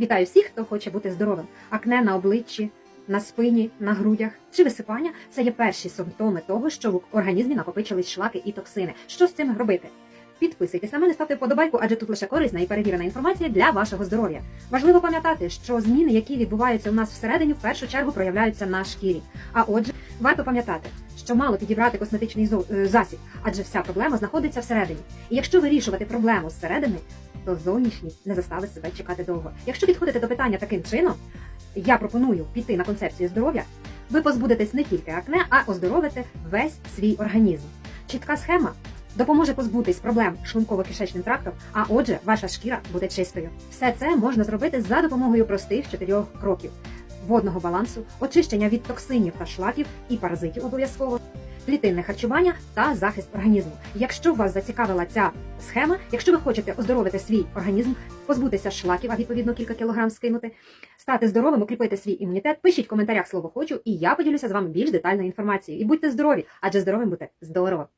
Вітаю всіх, хто хоче бути здоровим. Акне на обличчі, на спині, на грудях чи висипання це є перші симптоми того, що в організмі накопичились шлаки і токсини. Що з цим робити? Підписуйтесь на мене, ставте вподобайку, адже тут лише корисна і перевірена інформація для вашого здоров'я. Важливо пам'ятати, що зміни, які відбуваються у нас всередині, в першу чергу проявляються на шкірі. А отже, варто пам'ятати, що мало підібрати косметичний е, засіб, адже вся проблема знаходиться всередині. І якщо вирішувати проблему зсередини, то зовнішність не заставить себе чекати довго. Якщо підходите до питання таким чином, я пропоную піти на концепцію здоров'я. Ви позбудетесь не тільки акне, а оздоровите весь свій організм. Чітка схема допоможе позбутись проблем шлунково-кишечним трактом, а отже, ваша шкіра буде чистою. Все це можна зробити за допомогою простих чотирьох кроків: водного балансу, очищення від токсинів та шлаків і паразитів обов'язково. Клітинне харчування та захист організму. Якщо вас зацікавила ця схема, якщо ви хочете оздоровити свій організм, позбутися шлаків, а відповідно кілька кілограм скинути, стати здоровим, укріпити свій імунітет, пишіть в коментарях слово хочу, і я поділюся з вами більш детальною інформацією. І будьте здорові, адже здоровим бути здорово.